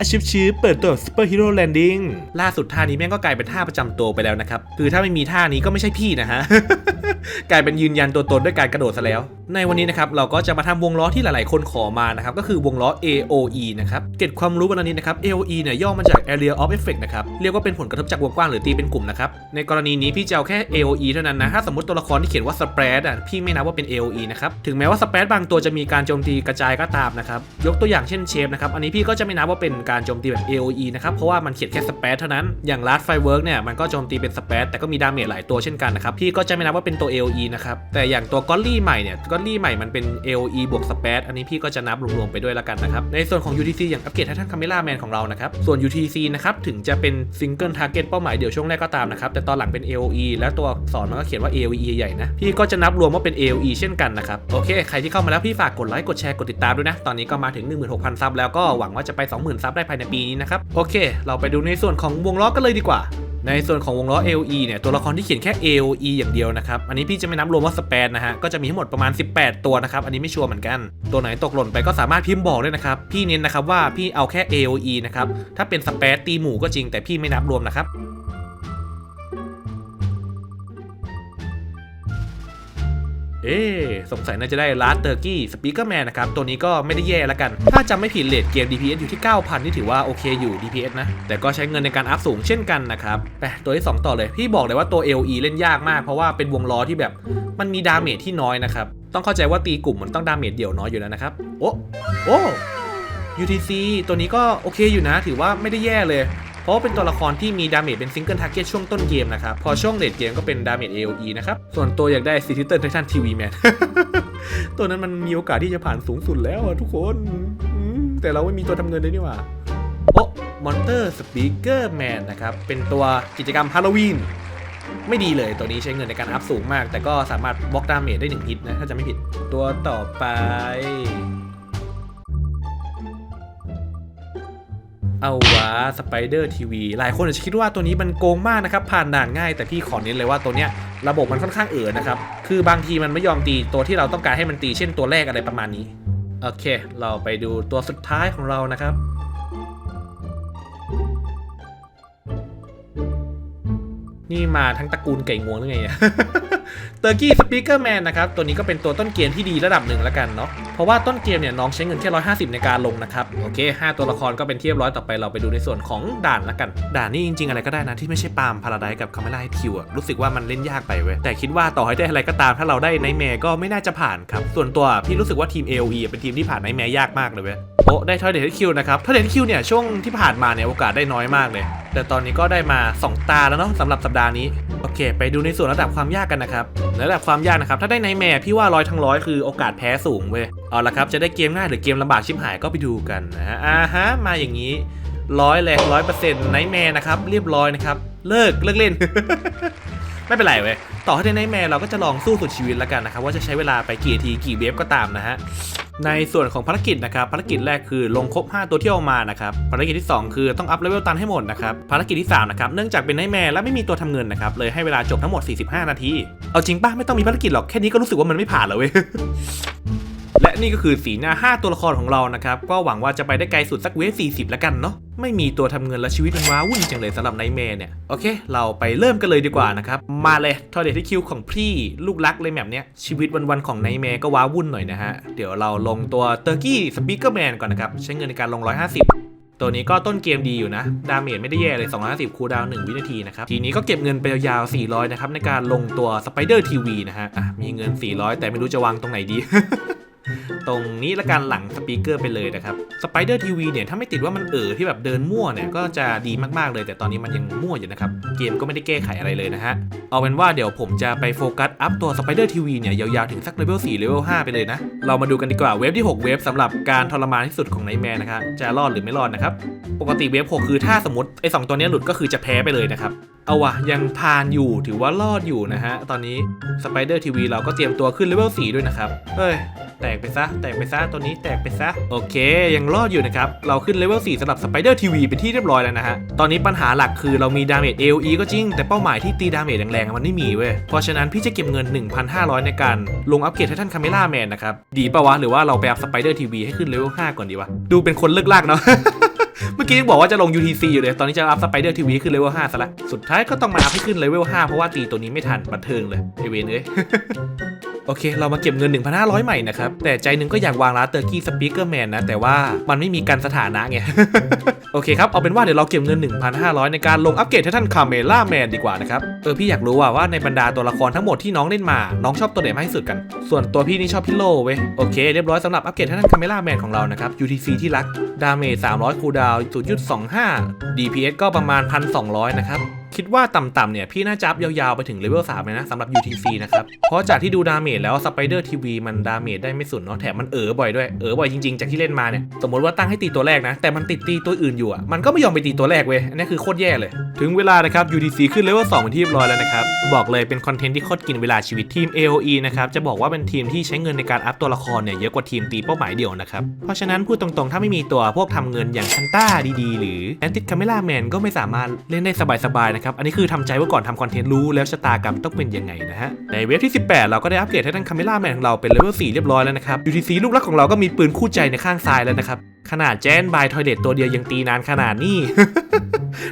อาชิบชิปเปิดตัวซูเปอร์ฮีโร่แลนดิ้งล่าสุดท่านี้แม่งก็กลายเป็นท่าประจำตัวไปแล้วนะครับ คือถ้าไม่มีท่านี้ก็ไม่ใช่พี่นะฮะ กลายเป็นยืนยันตัวตนด้วยการกระโดดซะแล้วในวันนี้นะครับเราก็จะมาทำวงล้อที่หลายๆ คนขอมานะครับก็คือวงล้อ AOE นะครับเก็บความรู้กันนี้นะครับ AOE เนี่ยย่อมาจาก Area of Effect นะครับเรียกว่าเป็นผลกระทบจากวงกว้างหรือตีเป็นกลุ่มนะครับในกรณีนี้พี่จะเอาแค่ AOE เท่านั้นนะถ้าสมมติตัวละครที่เขียนว่า Spread อะพี่ไม่นับว่าเป็น AOE นะครับถึงแม้ว่า Spread บางตัวจะมีการโจมตีกระจายก็ตามนะครับยกตัวอย่างเช่นเชฟนะครับอันนี้พี่ก็จะไม่นับว่าเป็นการโจมตีแบบ AOE นะครับเพราะว่ามันเขียนแค่ Spread เท่านั้นอย่าง Last Firework เนี่ยมันก็โจมตีเป็น Spread แต่ก็มีดาเมจหลายตัวเช่นกันนะครับพี่ก็จะไม่นับว่าเป็นตัว AOE นะครับแต่อย่างตัว g o ลี่ใหม่เนี่ย g o ลี่ใหม่มันเป็น AOE บวก Spread อันนี้พี่ก็จะนับรวมๆไปด้วยแล้วกันนะครับ ในส่วนของ UTC อย่างอัปเกรดท่านคาเมล่าแมนของเรานะครับ ส่วน UTC นะครับถึงจะเป็น Single Target เป้าหมายเดี่ยวช่วงแรกก็ตามนะครับ แต่ตอนหลังเป็น AOE แล้วตัวอักษรมันก็เขียนว่า AOE ใหญ่นะ พี่ก็จะนับรวมว่าเป็น AOE เช่นกันนะครับ โอเค ใครที่เข้ามาแล้วพี่ฝากกดไลค์กดแชร์กดติดตามด้วยนะ ตอนนี้ก็มาถึง 16,000 ซับแล้วก็หวังว่าจะไป 20,000 ซับได้ภายในปีนี้นะครับ โอเค เราไปดูในส่วนของวงล้อกันเลยดีกว่า ในส่วนของวงล้อ AOE เนี่ยตัวละครที่เขียนแค่ AOE อย่างเดียวนะครับ อันนี้พี่จะไม่นับรวมว่าสเปนนะฮะ ก็จะมีทั้งหมดประมาณ 18 ตัวนะครับ อันนี้ไม่ชัวร์เหมือนกัน ตัวไหนตกหล่นไปก็สามารถพิมพ์บอกได้นะครับ พี่เน้นนะครับว่าพี่เอาแค่ AOE นะครับ ถ้าเป็นสเปนตีหมู่ก็จริงแต่พี่ไม่นับรวมนะครับ เอ๊สงสัยน่าจะได้ลาสเตอร์กี้สปีกเกอร์แมนนะครับ ตัวนี้ก็ไม่ได้แย่แล้วกัน ถ้าจำไม่ผิดเลทเกม DPS อยู่ที่ 9,000นี่ถือว่าโอเคอยู่ DPS นะ แต่ก็ใช้เงินในการอัพสูงเช่นกันนะครับไปตัวที่ 2 ต่อเลย พี่บอกเลยว่าตัว LE เล่นยากมาก เพราะว่าเป็นวงล้อที่แบบมันมีดาเมจที่น้อยนะครับ ต้องเข้าใจว่าตีกลุ่มมันต้องดาเมจเดี่ยวน้อยอยู่แล้วนะครับ โอ้โอ้ UTC ตัวนี้ก็โอเคอยู่นะ ถือว่าไม่ได้แย่เลย เพราะเป็นตัวละครที่มีดาเมจเป็นซิงเกิลทาร์เก็ตช่วงต้นเกมนะครับ พอช่วงเลดเกมก็เป็นดาเมจ AOE นะครับ ส่วนตัวอยากได้ซิติเตอร์ไททันทีวีแมนตัวนั้นมันมีโอกาสที่จะผ่านสูงสุดแล้วอะทุกคนแต่เราไม่มีตัวทำเงินเลยนี่หว่าโอ้มอนเตอร์สปีกเกอร์แมนนะครับ เป็นตัวกิจกรรมฮาโลวีนไม่ดีเลยตัวนี้ใช้เงินในการอัพสูงมาก แต่ก็สามารถบล็อกดาเมจได้หนึ่งฮิตนะ ถ้าจะไม่ผิดตัวต่อไป เอาวะสไปเดอร์ทีวีหลายคนอาจจะคิดว่าตัวนี้มันโกงมากนะครับ ผ่านด่านง่าย แต่พี่ขอเน้นเลยว่าตัวเนี้ยระบบมันค่อนข้างเอ๋อนะครับ คือบางทีมันไม่ยอมตีตัวที่เราต้องการให้มันตีเช่นตัวแรกอะไรประมาณนี้ โอเค เราไปดูตัวสุดท้ายของเรานะครับนี่มาทั้งตระกูลไก่งวงหรือไง เตอร์กี้สปีกเกอร์แมนนะครับ ตัวนี้ก็เป็นตัวต้นเกมที่ดีระดับหนึ่งแล้วกันเนาะ เพราะว่าต้นเกมเนี่ยน้องใช้เงินแค่ 150 ในการลงนะครับ โอเค 5 ตัวละครก็เป็นที่เรียบร้อยต่อไปเราไปดูในส่วนของด่านละกัน ด่านนี่จริงๆ อะไรก็ได้นะที่ไม่ใช่ปาล์มพาราไดกับคาเมล่าทิวอะรู้สึกว่ามันเล่นยากไปเว้ย แต่คิดว่าต่อให้ได้อะไรก็ตามถ้าเราได้ไนแมร์ก็ไม่น่าจะผ่านครับ ส่วนตัวพี่รู้สึกว่าทีม AOE อะเป็นทีมที่ผ่านไนแมร์ยากมากเลยเว้ยโอ้ได้ทอยเดทคิวนะครับทอยเดทคิวเนี่ยช่วงที่ผ่านมาเนี่ยโอกาสได้น้อยมากเลย แต่ตอนนี้ก็ได้มา 2 ตาแล้วเนาะสำหรับสัปดาห์นี้ โอเค ไปดูในส่วนระดับความยากกันนะครับระดับความยากนะครับ ถ้าได้ไนแม่พี่ว่าร้อยทั้งร้อยคือโอกาสแพ้สูงเว้ยเอาละครับจะได้เกมง่ายหรือเกมลำบากชิบหายก็ไปดูกันนะฮะอ่าฮะมาอย่างนี้ร้อยแรงร้อยเปอร์เซ็นต์ไนแม่นะครับเรียบร้อยนะครับเลิกเลิกเล่น ไม่เป็นไรเว้ย ต่อให้ได้ไนแมร์เราก็จะลองสู้สุดชีวิตแล้วกันนะครับ ว่าจะใช้เวลาไปกี่ทีกี่เวฟก็ตามนะฮะ ในส่วนของภารกิจนะครับภารกิจแรกคือลงครบ 5 ตัวที่เอามานะครับภารกิจที่ 2 คือต้องอัพเลเวลตันให้หมดนะครับภารกิจที่3นะครับเนื่องจากเป็นไนแมร์และไม่มีตัวทำเงินนะครับเลยให้เวลาจบทั้งหมด 45 นาทีเอาจริงป่ะไม่ต้องมีภารกิจหรอกแค่นี้ก็รู้สึกว่ามันไม่ผ่านแล้วเว้ยและนี่ก็คือสีหน้า 5 ตัวละครของเรานะครับ ก็หวังว่าจะไปได้ไกลสุดสักเวฟ40 แล้วกันเนาะ ไม่มีตัวทำเงินและชีวิตมันว้าวุ่นจังเลยสำหรับไนท์แมร์เนี่ย โอเค เราไปเริ่มกันเลยดีกว่านะครับ มาเลยทอเดทที่คิวของพี่ลูกรักเลยแบบเนี้ยชีวิตวันๆของไนท์แมร์ก็ว้าวุ่นหน่อยนะฮะ เดี๋ยวเราลงตัวเตอร์กี้สปีกเกอร์แมนก่อนนะครับ ใช้เงินในการลง 150ตัวนี้ก็ต้นเกมดีอยู่นะ ดาเมจไม่ได้แย่เลย 250 คูลดาวน์1วินาทีนะครับ ทีนี้ก็เก็บเงินไปยาวๆ 400 นะครับ ในการลงตัวสไปเดอร์ทีวีนะฮะอะมีเงิน 400 แต่ไม่รู้จะวางตรงไหนดี ตรงนี้ละกันหลังสปีกเกอร์ไปเลยนะครับสไปเดอร์ทีวีเนี่ย ถ้าไม่ติดว่ามันเออที่แบบเดินมั่วเนี่ย ก็จะดีมากๆเลย แต่ตอนนี้มันยังมั่วอยู่นะครับ เกมก็ไม่ได้แก้ไขอะไรเลยนะฮะ เอาเป็นว่าเดี๋ยวผมจะไปโฟกัสอัพตัวสไปเดอร์ทีวีเนี่ย ยาวๆ ถึงสักเลเวล4เลเวล5ไปเลยนะ เรามาดูกันดีกว่าเวฟที่ 6 เวฟสำหรับการทรมานที่สุดของไนแมนนะครับจะรอดหรือไม่รอดนะครับปกติเวฟ6คือถ้าสมมติไอ้สองตัวนี้หลุดก็คือจะแพ้ไปเลยนะครับ เอาวะยังผ่านอยู่ถือว่ารอดอยู่นะฮะ ตอนนี้สไปเดอร์ทีวีเราก็เตรียมตัวขึ้นเลเวล4ด้วยนะครับ เฮ้ย แตกไปซะ แตกไปซะตัวนี้แตกไปซะ โอเค ยังรอดอยู่นะครับ เราขึ้นเลเวล4สำหรับสไปเดอร์ทีวีเป็นที่เรียบร้อยแล้วนะฮะ ตอนนี้ปัญหาหลักคือเรามีดาเมจ AOE ก็จริง แต่เป้าหมายที่ตีดาเมจแรงๆมันไม่มีเว้ย เพราะฉะนั้นพี่จะเก็บเงิน 1,500 ในการลงอัปเกรดให้ท่านคาเมล่าแมนนะครับ ดีปะวะหรือว่าเราไปอัพสไปเดอร์ทีวีให้ขึ้นเลเวล5ก่อนดีวะดูเป็นคนเลิกลากเนาะ เมื่อกี้ยังบอกว่าจะลง UTC อยู่เลย ตอนนี้จะอัพสไปเดอร์ทีวีขึ้นเลเวล5ซะละ สุดท้ายก็ต้องมาอัพให้ขึ้นเลเวล5เพราะว่าตีตัวนี้ไม่ทันบันเทิงเลยไอเวนเอ้ย โอเค เรามาเก็บเงิน 1,500 ใหม่นะครับ แต่ใจหนึงก็อยากวางร้านเตอร์กี้สปีกเกอร์แมนนะ แต่ว่ามันไม่มีการสถานะไง โอเคครับ เอาเป็นว่าเดี๋ยวเราเก็บเงิน 1,500 ในการลงอัปเกรดให้ท่านคาเมล่าแมนดีกว่านะครับ เออพี่อยากรู้ว่าว่าในบรรดาตัวละครทั้งหมดที่น้องเล่นมา น้องชอบตัวไหนมากที่สุดกัน ส่วนตัวพี่นี่ชอบพิโลเว้ย โอเคเรียบร้อยสำหรับอัปเกรดให้ท่านคาเมล่าแมนของเรานะครับ UTC ที่รัก ดาเมจ300คูดาว0.25 DPS ก็ประมาณ1,200นะครับ คิดว่าต่ำๆเนี่ยพี่น่าจะอัพยาวๆไปถึงเลเวล3เลยนะสำหรับ UTC นะครับ เพราะจากที่ดูดาเมจแล้วสไปเดอร์ทีวีมันดาเมจได้ไม่สุดเนาะแถมมันเอ๋อบ่อยด้วยเอ๋อบ่อยจริงๆ จากที่เล่นมาเนี่ยสมมติว่าตั้งให้ตีตัวแรกนะ แต่มันติดตีตัวอื่นอยู่อะมันก็ไม่ยอมไปตีตัวแรกเว้ยอันนี้คือโคตรแย่เลย ถึงเวลานะครับ UTC ขึ้นเลเวล2เป็นที่เรียบร้อยแล้วนะครับบอกเลยเป็นคอนเทนต์ที่โคตรกินเวลาชีวิตทีม AOE นะครับจะบอกว่าเป็นทีมที่ใช้เงินในการอัพตัวละครเนี่ยเยอะกว่าทีมตีเป้าหมายเดียวนะครับเพราะฉะนั้นพูดตรงๆ ถ้าไม่มีตัวพวกทำเงินอย่างชันต้าดีๆ หรือแอนติคาเมล่าแมนก็ไม่สามารถเล่นได้สบายๆนะครับอันนี้คือทำใจไว้ก่อนทำคอนเทนต์รู้แล้วชะตากรรมต้องเป็นยังไงนะฮะ ในเว็บที่ 18 เราก็ได้อัปเกรดให้ทั้งคาเมล่าแมนของเราเป็นเลเวล4เรียบร้อยแล้วนะครับ UTC ลูกรักของเราก็มีปืนคู่ใจในข้างซ้ายแล้วนะครับ ขนาดแจนบายทอยเด็ดตัวเดียวยังตีนานขนาดนี้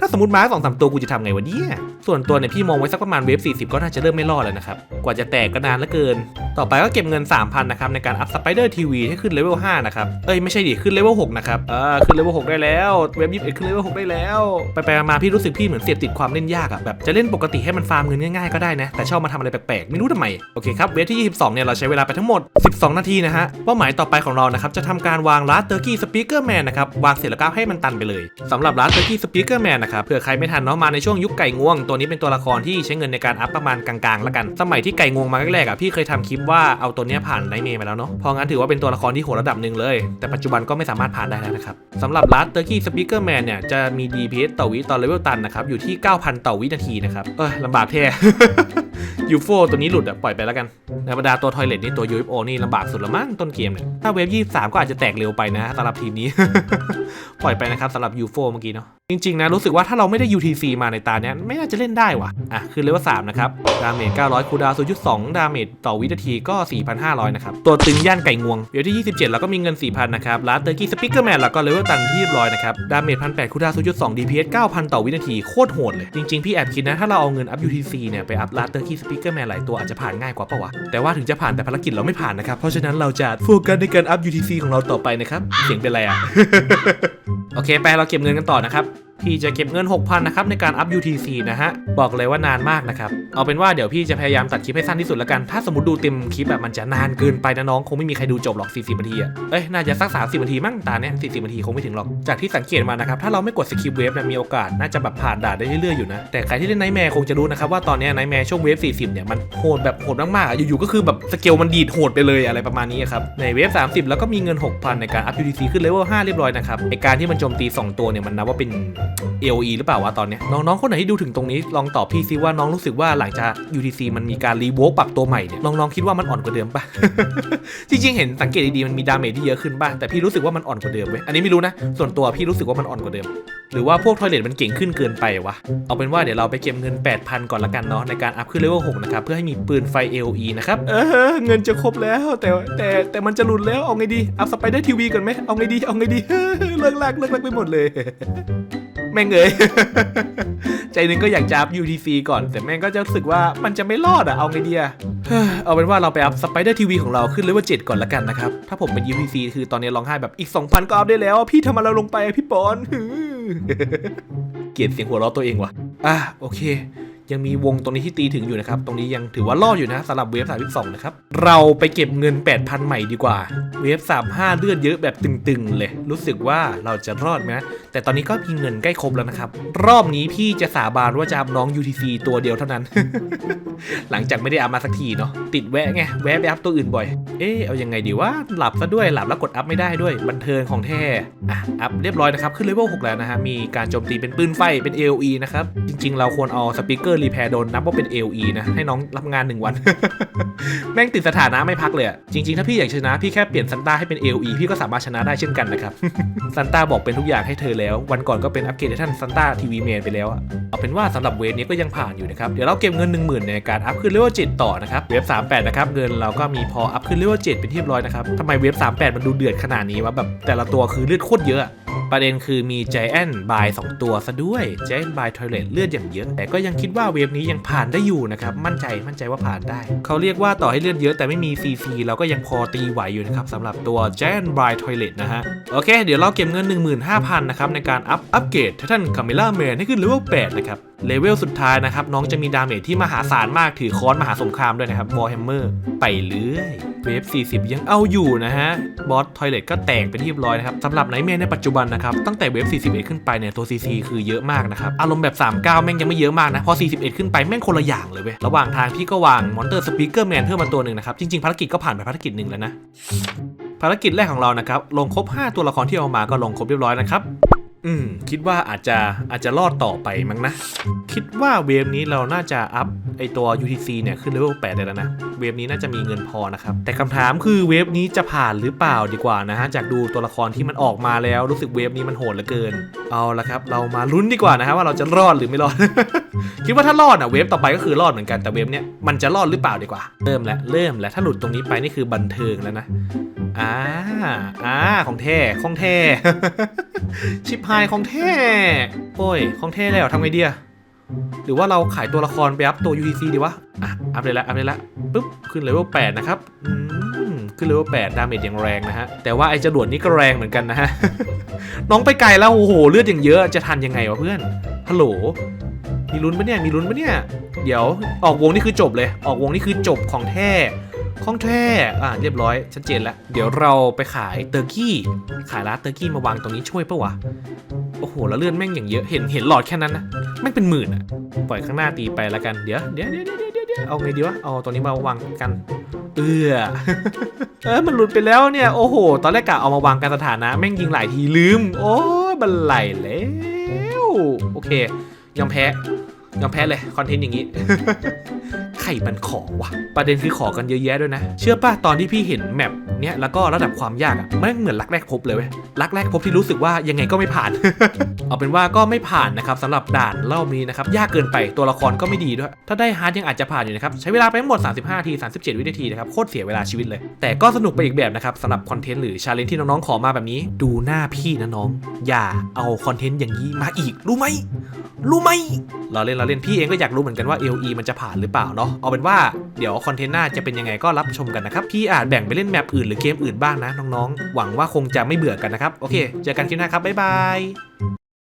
ถ้าสมมติมาสองสามตัวกูจะทำไงวะเนี่ย ส่วนตัวเนี่ยพี่มองไว้สักประมาณเวฟ40 ก็น่าจะเริ่มไม่รอดแล้วนะครับ กว่าจะแตกก็นานเหลือเกิน ต่อไปก็เก็บเงิน 3,000 นะครับ ในการอัพสไปเดอร์ทีวีให้ขึ้นเลเวล5นะครับ เอ้ยไม่ใช่ดิ ขึ้นเลเวล6นะครับเออขึ้นเลเวล6ได้แล้ว เว็บ21ขึ้นเลเวล6ได้แล้ว ไปไปมาๆพี่รู้สึกพี่เหมือนเสพติดความเล่นยากอะแบบจะเล่นปกติให้มันฟาร์มเงินง่ายๆก็ได้นะแต่ชอบมาทำอะไรแปลกๆไม่รู้ทำไมโอเคครับเวฟที่22เนี่ยเราใช้เวลาไปทั้งหมด 12 นาทีนะฮะเป้าหมายต่อไปของเรานะครับจะทำการวางร้านเตอร์กี้สปีกเกอร์แมนนะครับวางเสร็จแล้วก็ให้มันตันไปเลยสำหรับร้านเตอร์กี้สปีกเกอร์แมนนะครับเผื่อใครไม่ทันเนาะมาในช่วงยุคไก่งวง ตัวนี้เป็นตัวละครที่ใช้เงินในการอัพประมาณกลางๆแล้วกัน สมัยที่ไก่งวงมาแรกๆอะพี่เคยทำคลิปว่าเอาตัวเนี้ยผ่านไนเมย์มาแล้วเนาะเพองั้นถือว่าเป็นตัวละครที่โหดระดับหนึ่งเลย แต่ปัจจุบันก็ไม่สามารถผ่านได้แล้วนะครับสำหรับร้านเตอร์กี้สปีกเกอร์แมนเนี่ยจะมี DPS ต่อวิต่อเลเวลตันนะครับอยู่ที่ 9,000 ต่อวินาทีนะครับเออลำบากแท้ ยูโฟตัวนี้หลุดอะปล่อยไปแล้วกันในบรรดาตัวทอยเลตนี่ตัวยูฟโอนี่ลำบากสุดละมั้งต้นเกมเนี่ยถ้าเวฟ23ก็อาจจะแตกเร็วไปนะสำหรับทีมนี้ ปล่อยไปนะครับสำหรับยูโฟเมื่อกี้เนาะ จริงๆนะรู้สึกว่าถ้าเราไม่ได้ UTC มาในตาเนี้ยไม่น่าจะเล่นได้ว่ะอะคือเลเวล3นะครับดาเมจ900คูดาวน์0.2ดาเมจต่อวินาทีก็ 4,500 นะครับ ตัวตึงย่านไก่งวงเวฟที่ 27เราก็มีเงิน 4,000 นะครับลาเตอร์กี้สปิเกอร์แมนเราก็เลเวลตันที่เรียบร้อยนะครับดาเมจ1,800คูดาวน์0.2 DPS 9,000 ต่อวินาทีโคตรโหดเลย จริงๆ พี่แอบคิดนะถ้าเราเอาเงินอัพ UTC เนี่ยไปอัพลาเตอร์กี้สปิเกอร์แมนหลายตัวอาจจะผ่านง่ายกว่าปะวะแต่ว่าถึงจะผ่านแต่ภารกิจเราไม่ผ่านนะครับเพราะฉะนั้นเราจะโฟกัสในการอัพ UTC ของเราต่อไปนะครับเสียงเป็นไรอะ โอเค ไปเราเก็บเงินกันต่อนะครับ พี่จะเก็บเงิน 6,000นะครับในการอัพ UTC นะฮะ บอกเลยว่านานมากนะครับ เอาเป็นว่าเดี๋ยวพี่จะพยายามตัดคลิปให้สั้นที่สุดล้วกัน ถ้าสมมติดูเต็มคลิปแบบมันจะนานเกินไปนะน้องคงไม่มีใครดูจบหรอก40นาทีอะเอ้ยน่าจะสัก30นาทีมั้งตาเนี้ย40นาทีคงไม่ถึงหรอก จากที่สังเกตมานะครับถ้าเราไม่กดสกิปเวฟเนี่ยมีโอกาสน่าจะแบบผ่านด่านได้เรื่อยๆอยู่นะ แต่ใครที่เล่นไนท์แมร์คงจะรู้นะครับว่าตอนเนี้ไนท์แมร์ช่วงเวฟ40เนี่ยมันโหดแบบโหดมากๆอยู่ๆก็คือแบบสเกลมันดีดโหดไปเลยอะไรประมาณนี้ครับในเวฟ30 แล้วก็มีเงิน 6,000 ในการอัพ UTC ขึ้นเลเวล5เรียบร้อยนะครับไอการที่มันโจมตีสองตัวเนี่ยมันนับว่าเป็น AOE หรือเปล่าวะตอนเนี้ยน้องๆคนไหนที่ดูถึงตรงนี้ลองตอบพี่ซิว่าน้องรู้สึกว่าหลังจาก UTC มันมีการรีโวกปรับตัวใหม่เนี่ยน้องๆคิดว่ามันอ่อนกว่าเดิมปะ จริงๆเห็นสังเกตดีๆมันมีดาเมจที่เยอะขึ้นบ้างแต่พี่รู้สึกว่ามันอ่อนกว่าเดิมเว้ยอันนี้ไม่รู้นะ ส่วนตัวพี่รู้สึกว่ามันอ่อนกว่าเดิม หรือว่าพวกทอยเลทมันเก่งขึ้นเกินไปวะเอาเป็นว่าเดี๋ยวเราไปเก็บเงิน 8,000 ก่อนละกันเนาะในการอัพขึ้นเลเวล6นะครับเพื่อให้มีปืนไฟ AOE นะครับเออเงินจะครบแล้วแต่แต่แต่มันจะหลุดแล้วเอาไงดีอัพสไปเดอร์ทีวีก่อนไหมเอาไงดีเอาไงดี เลิกลากเลิกลากไปหมดเลยแม่งเอ้ย ใจหนึงก็อยากจะอัพ UTC ก่อน แต่แม่งก็จะรู้สึกว่ามันจะไม่รอดอะเอาไงดีอะเฮ้ยเอาเป็นว่าเราไปอัพสไปเดอร์ทีวีของเราขึ้นเลเวล7ก่อนละกันนะครับ ถ้าผมเป็น UTC คือตอนนี้ร้องไห้แบบอีก 2,000 ก็อัพได้แล้ว พี่ทำอะไรลงไปอะพี่ปอน เกลียดเสียงหัวเราะตัวเองว่ะอะโอเค ยังมีวงตรงนี้ที่ตีถึงอยู่นะครับ ตรงนี้ยังถือว่ารอดอยู่นะสำหรับเวฟ32 นะครับ เราไปเก็บเงิน 8,000 ใหม่ดีกว่า เวฟ 35 เลือดเยอะแบบตึงๆ เลย รู้สึกว่าเราจะรอดไหมแต่ตอนนี้ก็มีเงินใกล้ครบแล้วนะครับ รอบนี้พี่จะสาบานว่าจะอัพน้อง UTC ตัวเดียวเท่านั้น หลังจากไม่ได้อัพมาสักทีเนาะติดแวะไงแวะไปอัพตัวอื่นบ่อย เอ๊เอายังไงดีว่าหลับซะด้วยหลับแล้วกดอัพไม่ได้ด้วยบันเทิงของแท้อะอัพเรียบร้อยนะครับขึ้นเลเวล6แล้วนะฮะมีการโจมตีเป็นปืนไฟเป็น AOE นะครับจริงๆ เราควรเอาสปีกเกอร์รีแพร์โดนนับว่าเป็น AOE นะ ให้น้องรับงาน 1 วัน แม่งติดสถานะไม่พักเลยจริง ๆ ถ้าพี่อยากชนะ พี่แค่เปลี่ยนซันต้าให้เป็น AOE พี่ก็สามารถชนะได้เช่นกันนะครับ ซันต้าบอกเป็นทุกอย่างให้เธอแล้ว วันก่อนก็เป็นอัปเกรดให้ท่านซันต้าทีวีเมนไปแล้วเอาเป็นว่าสำหรับเวฟนี้ก็ยังผ่านอยู่นะครับ เดี๋ยวเราเก็บเงิน 1 0,000 ในการอัพขึ้นเลเวล7ต่อนะครับ เวฟ38 นะครับ เงินเราก็มีพออัพขึ้นเลเวล7เป็นที่เรียบร้อยนะครับทำไมเวฟ38 มันดูเดือดขนาดนี้วะแบบแต่ละตัวคือเลือดโคตรเยอะ ประเด็นคือมี Giant by 2ตัวซะด้วย Giant by Toilet เลือดอย่างเยอะ แต่ก็ยังคิดว่าเวฟนี้ยังผ่านได้อยู่นะครับ มั่นใจมั่นใจว่าผ่านได้ เขาเรียกว่าต่อให้เลือดเยอะแต่ไม่มีซีซีเราก็ยังพอตีไหวอยู่นะครับสำหรับตัว Giant by Toilet นะฮะ โอเค เดี๋ยวเราเก็บเงิน 15,000 นะครับ ในการอัพอัปเกรดท่านคาเมล่าแมนให้ขึ้นเลเวล8นะครับ เลเวลสุดท้ายนะครับ น้องจะมีดาเมจที่มหาศาลมากถือค้อนมหาสงครามด้วยนะครับวอลแฮมเมอร์ไปเรื่อยเวฟ 40 ยังเอาอยู่นะฮะ บอสทอยเลตก็แตกเป็นที่เรียบร้อยนะครับสำหรับไนท์แมในปัจจุบันนะครับ ตั้งแต่เวฟ 41 ขึ้นไปเนี่ยตัว CC คือเยอะมากนะครับ อารมณ์แบบ 39 แม่งยังไม่เยอะมากนะ พอ 41 ขึ้นไปแม่งคนละอย่างเลยเว้ย ระหว่างทางพี่ก็วางมอนเตอร์สปีกเกอร์แมนเพิ่มมาตัวหนึ่งนะครับ จริง ๆ ภารกิจก็ผ่านไปภารกิจหนึ่งแล้วนะภารกิจแรกของเรานะครับลงครบ 5 ตัวละครที่เอามาก็ลงครบเรียบร้อยนะครับ อืมคิดว่าอาจจะอาจจะรอดต่อไปมั้งนะ คิดว่าเวฟนี้เราน่าจะอัพไอตัว UTC เนี่ยขึ้นเลเวล8ได้แล้วนะ เวฟนี้น่าจะมีเงินพอนะครับ แต่คำถามคือเวฟนี้จะผ่านหรือเปล่าดีกว่านะฮะ จากดูตัวละครที่มันออกมาแล้วรู้สึกเวฟนี้มันโหดเหลือเกิน เอาละครับ เรามาลุ้นดีกว่านะฮะว่าเราจะรอดหรือไม่รอด คิดว่าถ้ารอดอะเวฟต่อไปก็คือรอดเหมือนกันแต่เวฟเนี้ยมันจะรอดหรือเปล่าดีกว่า เริ่มแล้วเริ่มแล้วถ้าหลุดตรงนี้ไปนี่คือบันเทิงแล้วนะอ่าอ่าของแท้ของแท้ ชิปไฮของแท้โอ้ย ของแท้แล้วทำไงดีอะหรือว่าเราขายตัวละครไปอัพตัว UTC ดีวะ อะ อัพเลยละ อัพเลยละปุ๊บ ขึ้นเลเวล8นะครับ อืม ขึ้นเลเวล8ดาเมจอย่างแรงนะฮะ แต่ว่าไอ้จรวดนี่ก็แรงเหมือนกันนะฮะ น้องไปไกลแล้ว โอ้โห เลือดอย่างเยอะจะทันยังไงวะเพื่อน ฮัลโหล มีลุ้นปะเนี่ย มีลุ้นปะเนี่ย เดี๋ยวออกวงนี่คือจบเลย ออกวงนี่คือจบของแท้ ของแท้อ่าเรียบร้อยชัดเจนแล้ว เดี๋ยวเราไปขายเตอร์กี้ ขายร้านเตอร์กี้มาวางตรงนี้ช่วยปะวะ โอ้โห แล้วเลื่อนแม่งอย่างเยอะ เห็นเห็นหลอดแค่นั้นนะแม่งเป็นหมื่นอะปล่อยข้างหน้าตีไปแล้วกัน เดี๋ยวเดี๋ยวเดี๋ยวเดี๋ยวเดี๋ยวเดี๋ยวเอาไงดีวะ เอาตัวนี้มาวางกัน เอื้อเออมันหลุดไปแล้วเนี่ย โอ้โห ตอนแรกกะเอามาวางกันสถานะ แม่งยิงหลายทีลืม โอ้บันไหลแล้ว โอเค ยอมแพ้ ยอมแพ้เลย คอนเทนต์อย่างนี้ รมันขอวะประเด็นคือขอกันเยอะแยะด้วยนะ เชื่อป่ะตอนที่พี่เห็นแมปเนี้ยแล้วก็ระดับความยากอะแม่งเหมือนรักแรกพบเลยเว้ยรักแรกพบที่รู้สึกว่ายังไงก็ไม่ผ่าน เอาเป็นว่าก็ไม่ผ่านนะครับสำหรับด่านรอบนี้นะครับยากเกินไปตัวละครก็ไม่ดีด้วย ถ้าได้ฮาร์ดยังอาจจะผ่านอยู่นะครับใช้เวลาไปทั้งหมด 35ที37 วินาทีนะครับโคตรเสียเวลาชีวิตเลย แต่ก็สนุกไปอีกแบบนะครับสำหรับคอนเทนต์หรือชาเลนจ์ที่น้องๆขอมาแบบนี้ ดูหน้าพี่นะน้อง อย่าเอาคอนเทนต์อย่างนี้มาอีกรู้ไหมรู้ไหมเราเล่นเราเล่นพี่เองก็อยากรู้เหมือนกันว่า LE มันจะผ่านหรือเปล่าเนาะเอาเป็นว่าเดี๋ยวคอนเทนต์หน้าจะเป็นยังไงก็รับชมกันนะครับ พี่อาจแบ่งไปเล่นแมปอื่นหรือเกมอื่นบ้างนะน้องๆ หวังว่าคงจะไม่เบื่อกันนะครับ โอเค เจอกันคลิปหน้าครับ บ๊ายบาย